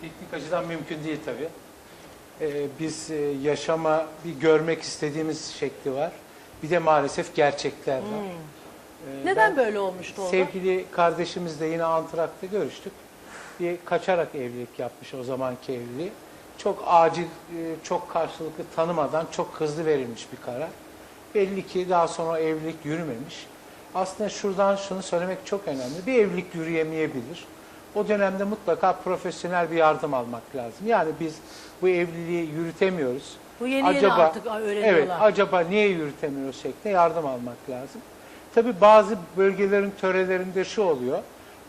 Teknik açıdan mümkün değil tabii. Ee, biz e, yaşama bir görmek istediğimiz şekli var. Bir de maalesef gerçekler var. Ee, Neden ben böyle olmuştu o? Sevgili kardeşimizle yine Antrak'ta görüştük. Bir kaçarak evlilik yapmış o zamanki evliliği. Çok acil, e, çok karşılıklı tanımadan çok hızlı verilmiş bir karar. Belli ki daha sonra o evlilik yürümemiş. Aslında şuradan şunu söylemek çok önemli. Bir evlilik yürüyemeyebilir. O dönemde mutlaka profesyonel bir yardım almak lazım. Yani biz bu evliliği yürütemiyoruz. Bu yeni yeni artık öğreniyorlar. Evet, acaba niye yürütemiyoruz şeklinde yardım almak lazım. Tabii bazı bölgelerin törelerinde şu oluyor.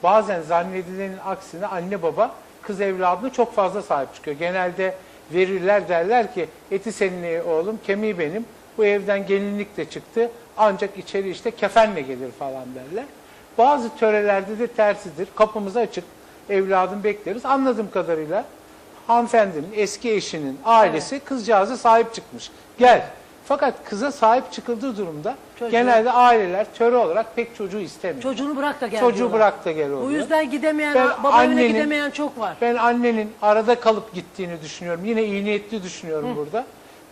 Bazen zannedilenin aksine anne baba kız evladına çok fazla sahip çıkıyor. Genelde verirler derler ki eti senin oğlum, kemiği benim. Bu evden gelinlik de çıktı. Ancak içeri işte kefenle gelir falan derler. Bazı törelerde de tersidir. Kapımız açık. Evladım bekleriz. Anladığım kadarıyla hanımefendinin eski eşinin ailesi kızcağıza sahip çıkmış. Gel. Fakat kıza sahip çıkıldığı durumda Çocuğu- genelde aileler töre olarak pek çocuğu istemiyor. Çocuğunu bırak da gel Çocuğu diyorlar. bırak da gel oluyor. Bu yüzden gidemeyen, Ben baba evine gidemeyen çok var. Ben annenin arada kalıp gittiğini düşünüyorum. Yine iyi niyetli düşünüyorum burada.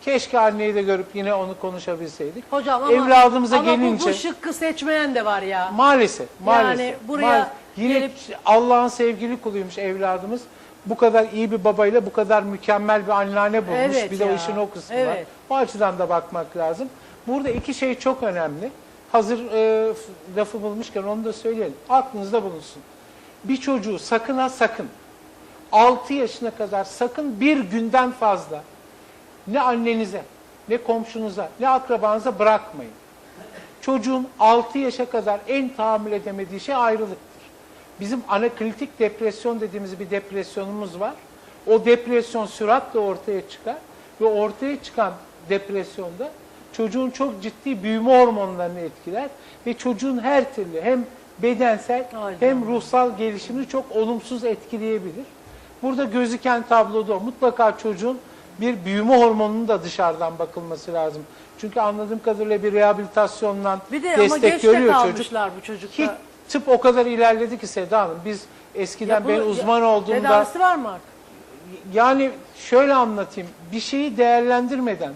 Keşke anneyi de görüp yine onu konuşabilseydik. Hocam ama, Evladımıza ama bu- gelince bu, şıkkı seçmeyen de var ya. maalesef maalesef. Yani buraya maalesef. yine gelip- Allah'ın sevgili kuluymuş evladımız. Bu kadar iyi bir babayla bu kadar mükemmel bir anneanne bulmuş. Evet bir de o işin o kısmı var. evet. O açıdan da bakmak lazım. Burada iki şey çok önemli. Hazır e, lafı bulmuşken onu da söyleyelim. Aklınızda bulunsun. Bir çocuğu sakın ha sakın 6 yaşına kadar sakın bir günden fazla ne annenize, ne komşunuza, ne akrabanıza bırakmayın. Çocuğun 6 yaşa kadar en tahammül edemediği şey ayrılıktır. Bizim anakritik depresyon dediğimiz bir depresyonumuz var. O depresyon süratle ortaya çıkar ve ortaya çıkan depresyonda çocuğun çok ciddi büyüme hormonlarını etkiler ve çocuğun her türlü hem bedensel Ay hem ruhsal gelişimini çok olumsuz etkileyebilir. Burada gözüken tabloda. Mutlaka çocuğun bir büyüme hormonunun da dışarıdan bakılması lazım. Çünkü anladığım kadarıyla bir rehabilitasyonla Bir de ama destek geç de görüyor çocuk. bu çocukta. Ki tıp o kadar ilerledi ki Seda Hanım. Biz eskiden Ya bu- ben uzman ya- olduğumda Tedavisi var mı artık? yani şöyle anlatayım. Bir şeyi değerlendirmeden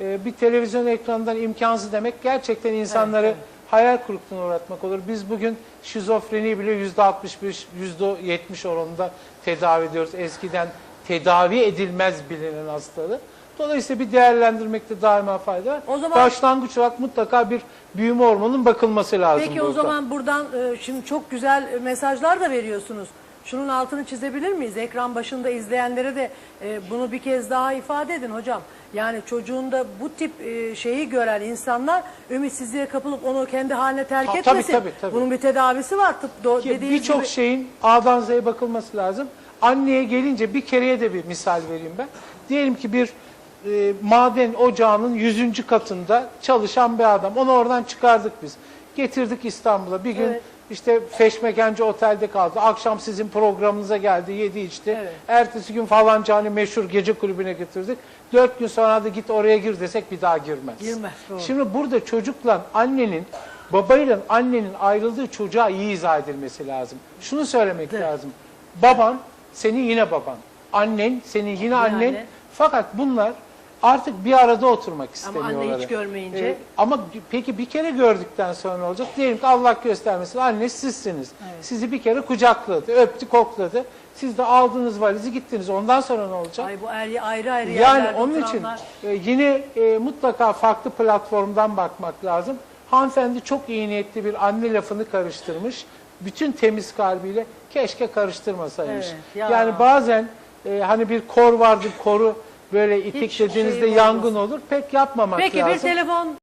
e, bir televizyon ekranından imkansız demek gerçekten insanları Evet, hayal kırıklığına uğratmak olur. Biz bugün şizofreni bile yüzde 65, yüzde 70 oranında tedavi ediyoruz. Eskiden tedavi edilmez bilinen hastalığı. Dolayısıyla bir değerlendirmekte daima fayda var. O zaman- Başlangıç olarak mutlaka bir büyüme hormonunun bakılması lazım Peki o zaman buradan e, şimdi çok güzel e, mesajlar da veriyorsunuz. Şunun altını çizebilir miyiz? Ekran başında izleyenlere de e, bunu bir kez daha ifade edin hocam. Yani çocuğunda bu tip e, şeyi gören insanlar ümitsizliğe kapılıp onu kendi haline terk Ha, tabii, etmesin. tabii, tabii. Bunun bir tedavisi var tıp do, dediğiniz Birçok gibi. şeyin A'dan Z'ye bakılması lazım. Anneye gelince bir kereye de bir misal vereyim ben. Diyelim ki bir e, maden ocağının 100. katında çalışan bir adam. Onu oradan çıkardık biz. Getirdik İstanbul'a. Bir gün Evet. işte Feşmekence Otel'de kaldı. Akşam sizin programınıza geldi, yedi içti. Evet. Ertesi gün falanca hani meşhur gece kulübüne getirdik. Dört gün sonra da git oraya gir desek bir daha girmez. Girmez, doğru. Şimdi burada çocukla annenin, babayla annenin ayrıldığı çocuğa iyi izah edilmesi lazım. Şunu söylemek Evet. lazım. Baban senin yine baban. Annen senin yine annen. anne. Fakat bunlar artık bir arada oturmak Ama anne istemiyorlar. hiç görmeyince? Ee, ama peki bir kere gördükten sonra olacak? Diyelim ki Allah göstermesin anne sizsiniz. Sizi bir kere kucakladı, öptü, kokladı. Siz de aldınız valizi gittiniz. Ondan sonra ne olacak? Ay bu ayrı ayrı, ayrı Yani onun için e, yine e, mutlaka farklı platformdan bakmak lazım. Hanımefendi çok iyi niyetli bir anne lafını karıştırmış. Bütün temiz kalbiyle keşke karıştırmasaymış. Evet, ya. Yani bazen e, hani bir kor vardır koru böyle itiklediğinizde şey yangın olur. Pek yapmamak Peki lazım. bir telefon